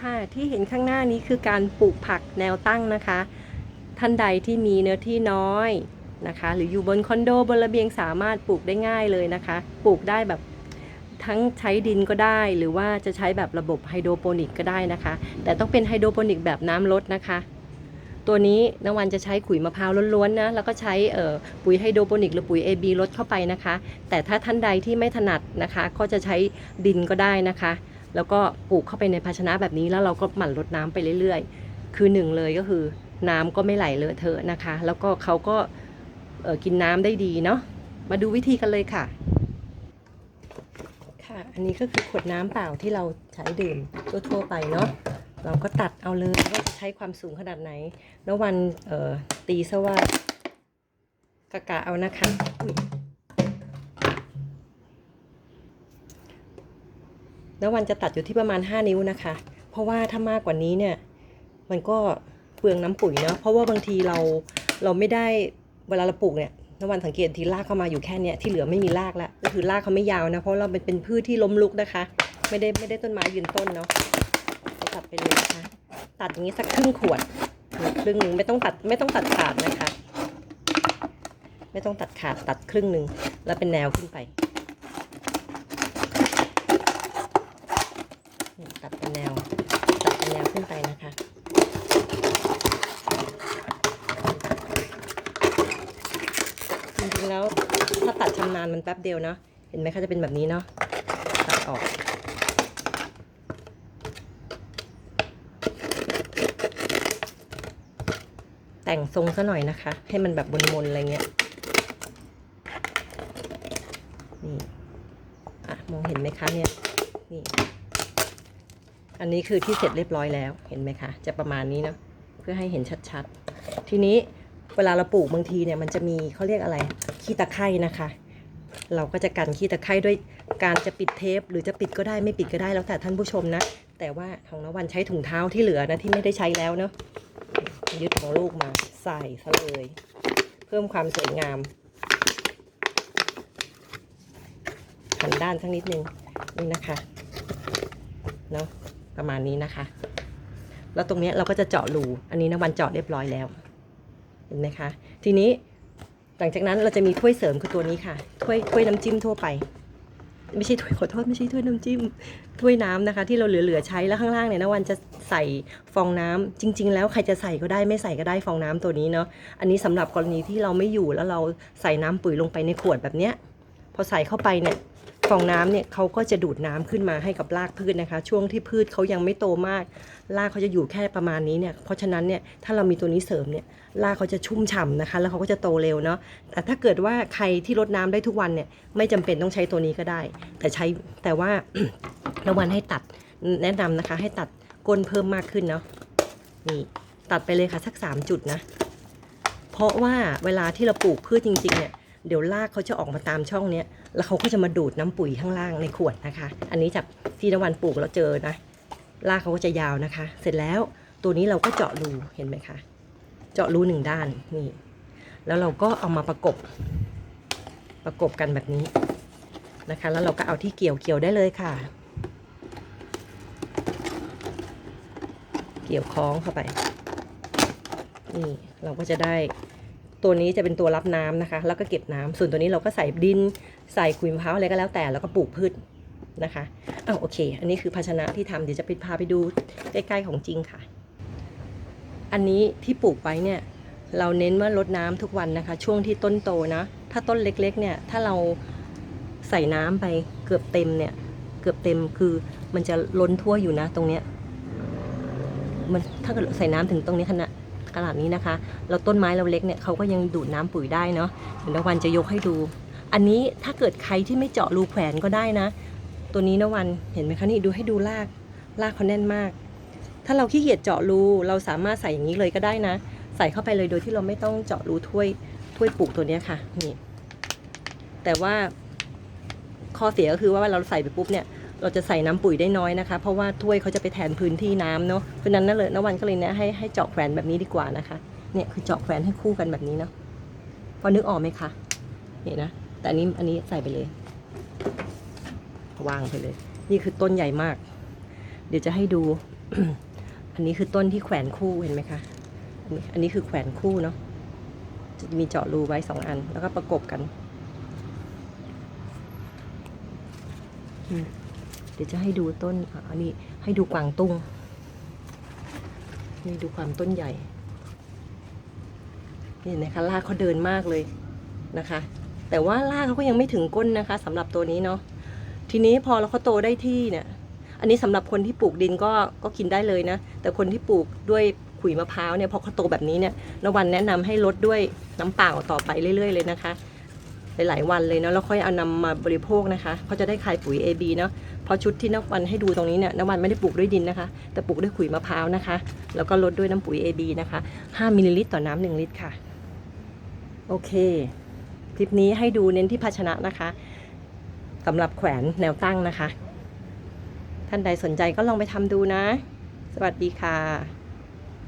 ค่ะที่เห็นข้างหน้านี้คือการปลูกผักแนวตั้งนะคะ ท่านใดที่มีเนื้อที่น้อยนะคะ หรืออยู่บนคอนโดบนระเบียงสามารถปลูกได้ง่ายเลยนะคะ ปลูกได้แบบทั้งใช้ดินก็ได้ หรือว่าจะใช้แบบระบบไฮโดรโปนิกก็ได้นะคะ แต่ต้องเป็นไฮโดรโปนิกแบบน้ำลดนะคะ ตัวนี้นวันจะใช้ขุยมะพร้าวล้วนๆนะแล้วก็ใช้ปุ๋ยไฮโดรโปนิกหรือปุ๋ย AB ลดเข้าไปนะคะ แต่ถ้าท่านใดที่ไม่ถนัดนะคะ ก็จะใช้ดินก็ได้นะคะ แล้วก็ปลูกเข้าไปในภาชนะแบบนี้แล้วเราก็หมั่นรดน้ำไปเรื่อยๆ คือหนึ่งเลยก็คือน้ำก็ไม่ไหลเลอะเทอะนะคะ แล้วก็เขาก็เออกินน้ำได้ดีเนาะมาดูวิธีกันเลยค่ะ ค่ะ อันนี้ก็คือขวดน้ำเปล่าที่เราใช้ดื่มทั่วๆไปเนาะเราก็ตัดเอาเลยว่าจะใช้ความสูงขนาดไหน แล้ววันเออตีซะว่ากะกะเอานะคะอุ๊ย แล้ววันจะตัดอยู่ที่ประมาณ 5 นิ้วนะคะ เพราะว่าถ้ามากกว่านี้เนี่ย มันก็เปลืองน้ำปุ๋ยเนาะเพราะว่าบางทีเราเราไม่ได้เวลาเราปลูกเนี่ยนวันสังเกตทีรากเข้ามาอยู่แค่เนี้ยที่เหลือไม่มีรากแล้วก็คือรากเขาไม่ยาวนะเพราะเราเป็นเป็นพืชที่ล้มลุกนะคะ ไม่ได้ไม่ได้ต้นไม้ยืนต้นเนาะตัดไปเลยนะคะ ตัดอย่างนี้สักครึ่งขวดครึ่งหนึ่งไม่ต้องตัดไม่ต้องตัดขาดนะคะ ไม่ต้องตัดขาดตัดครึ่งหนึ่งแล้วเป็นแนวขึ้นไป ตัดเป็นแนว ตัดเป็นแนวขึ้นไปนะคะ จริงๆแล้วถ้าตัด ชำนาญมันแป๊บเดียวเนาะเห็นไหมคะจะเป็นแบบนี้เนาะตัดออกแต่งทรงซะหน่อยนะคะ ให้มันแบบมนๆอะไรเงี้ย นี่ อะ มองเห็นไหมคะเนี่ย นี่ อันนี้คือที่เสร็จเรียบร้อยแล้ว เห็นไหมคะ จะประมาณนี้เนาะ เพื่อให้เห็นชัดๆ ทีนี้เวลาเราปลูกบางทีเนี่ยมันจะมีเขาเรียกอะไร ขี้ตะไคร่นะคะ เราก็จะกันขี้ตะไคร่ด้วยการจะปิดเทป หรือจะปิดก็ได้ไม่ปิดก็ได้แล้วแต่ท่านผู้ชมนะ แต่ว่าของนวันใช้ถุงเท้าที่เหลือนะที่ไม่ได้ใช้แล้วเนาะยึดของลูกมาใส่ซะเลย เพิ่มความสวยงามหันด้านสักนิดนึงนี่นะคะเนาะประมาณนี้นะคะ แล้วตรงนี้เราก็จะเจาะรูอันนี้นะวันเจาะเรียบร้อยแล้วเห็นไหมคะ ทีนี้ หลังจากนั้นเราจะมีถ้วยเสริมคือตัวนี้ค่ะ ถ้วยถ้วยน้ำจิ้มทั่วไป ไม่ใช่ถ้วยขอโทษไม่ใช่ถ้วยน้ำจิ้ม ถ้วยน้ำนะคะ ที่เราเหลือๆใช้แล้วข้างล่างเนี่ยนะวันจะใส่ฟองน้ำจริง ๆ แล้วใครจะใส่ก็ได้ไม่ใส่ก็ได้ฟองน้ำตัวนี้เนาะ อันนี้สำหรับกรณีที่เราไม่อยู่แล้วเราใส่น้ำปุ๋ยลงไปในขวดแบบเนี้ย พอใส่เข้าไปเนี่ย ฟองน้ำเนี่ยเขาก็จะดูดน้ำขึ้นมาให้กับรากพืชนะคะ ช่วงที่พืชเขายังไม่โตมาก รากเขาจะอยู่แค่ประมาณนี้เนี่ยเพราะฉะนั้นเนี่ยถ้าเรามีตัวนี้เสริมเนี่ยรากเขาจะชุ่มฉ่ำนะคะ แล้วเขาก็จะโตเร็วเนาะแต่ถ้าเกิดว่าใครที่รดน้ำได้ทุกวันเนี่ยไม่จำเป็นต้องใช้ตัวนี้ก็ได้ แต่ใช้แต่ว่าระวันให้ตัดแนะนำนะคะ ให้ตัดก้นเพิ่มมากขึ้นเนาะนี่ตัดไปเลยค่ะสักสามจุดนะ เพราะว่าเวลาที่เราปลูกพืชจริงๆเนี่ย เดี๋ยวรากเขาจะออกมาตามช่องเนี้ยแล้วเขาก็จะมาดูดน้ำปุ๋ยข้างล่างในขวดนะคะ อันนี้จากที่นวันปลูกแล้วเจอนะรากเขาก็จะยาวนะคะ เสร็จแล้วตัวนี้เราก็เจาะรูเห็นไหมคะ เจาะรูหนึ่งด้านนี่ แล้วเราก็เอามาประกบ ประกบกันแบบนี้นะคะ แล้วเราก็เอาที่เกี่ยวเกี่ยวได้เลยค่ะ เกี่ยวคล้องเข้าไป นี่เราก็จะได้ ตัวนี้จะเป็นตัวรับน้ำนะคะ แล้วก็เก็บน้ำส่วนตัวนี้เราก็ใส่ดิน ใส่ขุยมะพร้าวอะไรก็แล้วแต่ แล้วก็ปลูกพืชนะคะอ้าวโอเค อันนี้คือภาชนะที่ทำเดี๋ยวจะไปพาไปดูใกล้ๆของจริงค่ะ อันนี้ที่ปลูกไว้เนี่ยเราเน้นว่ารดน้ำทุกวันนะคะ ช่วงที่ต้นโตนะ ถ้าต้นเล็กๆเนี่ยถ้าเราใส่น้ำไปเกือบเต็มเนี่ยเกือบเต็มคือมันจะล้นทั่วอยู่นะตรงเนี้ยมันถ้าเกิดใส่น้ำถึงตรงนี้ขนาด ขนาดนี้นะคะ เราต้นไม้เราเล็กเนี่ยเขาก็ยังดูดน้ำปุ๋ยได้เนาะเดี๋ยวนวันจะยกให้ดู อันนี้ถ้าเกิดใครที่ไม่เจาะรูแขวนก็ได้นะ ตัวนี้นวันเห็นไหมคะนี่ดูให้ดูรากรากเขาแน่นมาก ถ้าเราขี้เกียจเจาะรูเราสามารถใส่อย่างนี้เลยก็ได้นะ ใส่เข้าไปเลยโดยที่เราไม่ต้องเจาะรูถ้วยถ้วยปลูกตัวนี้ค่ะนี่แต่ว่าข้อเสียก็คือว่าเราใส่ไปปุ๊บเนี่ย เราจะใส่น้ำปุ๋ยได้น้อยนะคะ เพราะว่าถ้วยเขาจะไปแทนพื้นที่น้ำเนาะเพราะนั้นนั่นเลยนวันก็เลยแนะให้ให้เจาะแขวนแบบนี้ดีกว่านะคะ เนี่ยคือเจาะแขวนให้คู่กันแบบนี้เนาะพอนึกออกไหมคะนี่นนะ แต่อันนี้อันนี้ใส่ไปเลยวางไปเลย นี่คือต้นใหญ่มาก เดี๋ยวจะให้ดู อันนี้คือต้นที่แขวนคู่เห็นไหมคะ อันนี้อันนี้คือแขวนคู่เนาะจะมีเจาะรูไว้สองอัน แล้วก็ประกบกัน อืม ดี๋ยวจะให้ดูต้นอันนี้ให้ดูกวางตุ้งนี่ดูความต้นใหญ่ นี่เห็นะคะรากเขาเดินมากเลยนะคะ แต่ว่ารากเขาก็ยังไม่ถึงก้นนะคะสำหรับตัวนี้เนาะทีนี้พอเราเขาโตได้ที่เนี่ย อันนี้สำหรับคนที่ปลูกดินก็ก็กินได้เลยนะ แต่คนที่ปลูกด้วยขุยมะพร้าวเนี่ยพอเขาโตแบบนี้เนี่ยนวันแนะนำให้ลดด้วยน้ำเปล่าต่อไปเรื่อย ๆ เลยนะคะ หลายๆวันเลยเนาะแล้วค่อยเอานำมาบริโภคนะคะเขาจะได้ขายปุ๋ย AB เนาะพอชุดที่นวันให้ดูตรงนี้เนี่ยนวันไม่ได้ปลูกด้วยดินนะคะ แต่ปลูกด้วยขุยมะพร้าวนะคะ แล้วก็ลดด้วยน้ำปุ๋ย AB นะคะ 5มิลลิลิตรต่อน้ำหนึ่งลิตรค่ะโอเคคลิปนี้ให้ดูเน้นที่ภาชนะนะคะสำหรับแขวนแนวตั้งนะคะ ท่านใดสนใจก็ลองไปทำดูนะ สวัสดีค่ะ